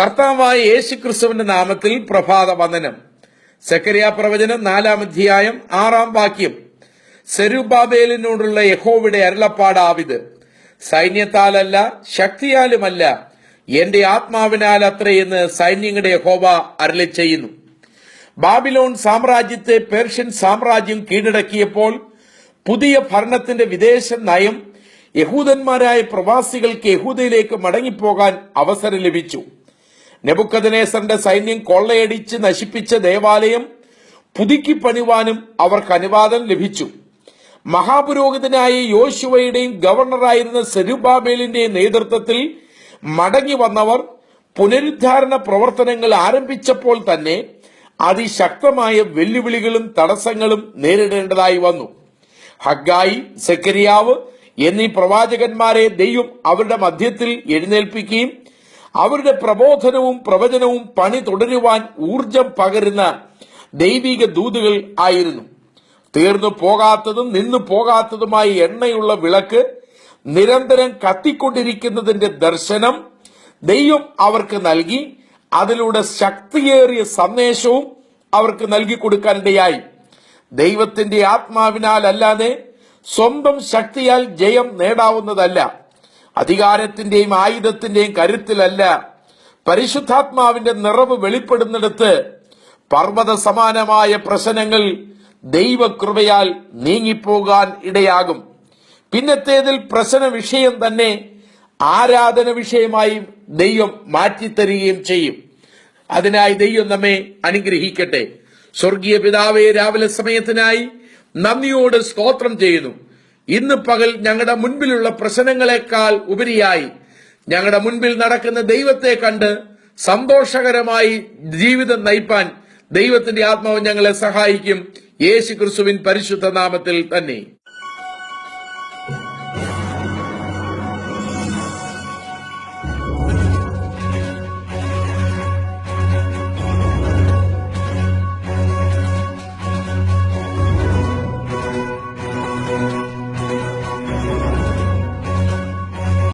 കർത്താവായ യേശു ക്രിസ്തുവിന്റെ നാമത്തിൽ പ്രഭാത വന്ദനം. സെക്കരിയ പ്രവചനം നാലാം അധ്യായം ആറാം വാക്യം. സെരുബാബേലിനോടുള്ള യഹോവിടെ അരുളപ്പാടാവിത്. സൈന്യത്താലല്ല ശക്തിയാലുമല്ല എന്റെ ആത്മാവിനാൽ അത്രയെന്ന് സൈന്യങ്ങളുടെ യഹോവ അരളി ചെയ്യുന്നു. ബാബിലോൺ സാമ്രാജ്യത്തെ പേർഷ്യൻ സാമ്രാജ്യം കീഴടക്കിയപ്പോൾ പുതിയ ഭരണത്തിന്റെ വിദേശ നയം യഹൂദന്മാരായ പ്രവാസികൾക്ക് യഹൂദയിലേക്ക് മടങ്ങിപ്പോകാൻ അവസരം ലഭിച്ചു. നെബുക്കദനേസറിന്റെ സൈന്യം കൊള്ളയടിച്ച് നശിപ്പിച്ച ദേവാലയം പുതുക്കി പണിവാനും അവർക്ക് അനുവാദം ലഭിച്ചു. മഹാപുരോഹിതനായ യോശുവയുടെയും ഗവർണറായിരുന്ന സെരുബാബേലിന്റെയും നേതൃത്വത്തിൽ മടങ്ങി വന്നവർ പുനരുദ്ധാരണ പ്രവർത്തനങ്ങൾ ആരംഭിച്ചപ്പോൾ തന്നെ അതിശക്തമായ വെല്ലുവിളികളും തടസ്സങ്ങളും നേരിടേണ്ടതായി വന്നു. ഹഗായി സെക്കരിയാവ് എന്നീ പ്രവാചകന്മാരെ ദൈവം അവരുടെ മധ്യത്തിൽ എഴുന്നേൽപ്പിക്കുകയും അവരുടെ പ്രബോധനവും പ്രവചനവും പണി തുടരുവാൻ ഊർജം പകരുന്ന ദൈവിക ദൂതുകൾ ആയിരുന്നു. തീർന്നു പോകാത്തതും നിന്നു പോകാത്തതുമായ എണ്ണയുള്ള വിളക്ക് നിരന്തരം കത്തിക്കൊണ്ടിരിക്കുന്നതിന്റെ ദർശനം ദൈവം അവർക്ക് നൽകി. അതിലൂടെ ശക്തിയേറിയ സന്ദേശവും അവർക്ക് നൽകി കൊടുക്കാനിടയായി. ദൈവത്തിന്റെ ആത്മാവിനാൽ അല്ലാതെ സ്വന്തം ശക്തിയാൽ ജയം നേടാവുന്നതല്ല. അധികാരത്തിന്റെയും ആയുധത്തിന്റെയും കരുത്തിലല്ല. പരിശുദ്ധാത്മാവിന്റെ നിറവ് വെളിപ്പെടുന്നിടത്ത് പർവത സമാനമായ പ്രശ്നങ്ങൾ ദൈവകൃപയാൽ നീങ്ങിപ്പോകാൻ ഇടയാകും. പിന്നത്തേതിൽ പ്രശ്ന വിഷയം തന്നെ ആരാധന വിഷയമായി ദൈവം മാറ്റിത്തരികയും ചെയ്യും. അതിനായി ദൈവം നമ്മെ അനുഗ്രഹിക്കട്ടെ. സ്വർഗീയ പിതാവെ രാവിലെ സമയത്തിനായി നന്ദിയോട് സ്തോത്രം ചെയ്യുന്നു. ഇന്ന് പകൽ ഞങ്ങളുടെ മുൻപിലുള്ള പ്രശ്നങ്ങളെക്കാൾ ഉപരിയായി ഞങ്ങളുടെ മുൻപിൽ നടക്കുന്ന ദൈവത്തെ കണ്ട് സന്തോഷകരമായി ജീവിതം നയിപ്പാൻ ദൈവത്തിന്റെ ആത്മാവ് ഞങ്ങളെ സഹായിക്കും. യേശു ക്രിസ്തുവിൻ പരിശുദ്ധ നാമത്തിൽ തന്നെ.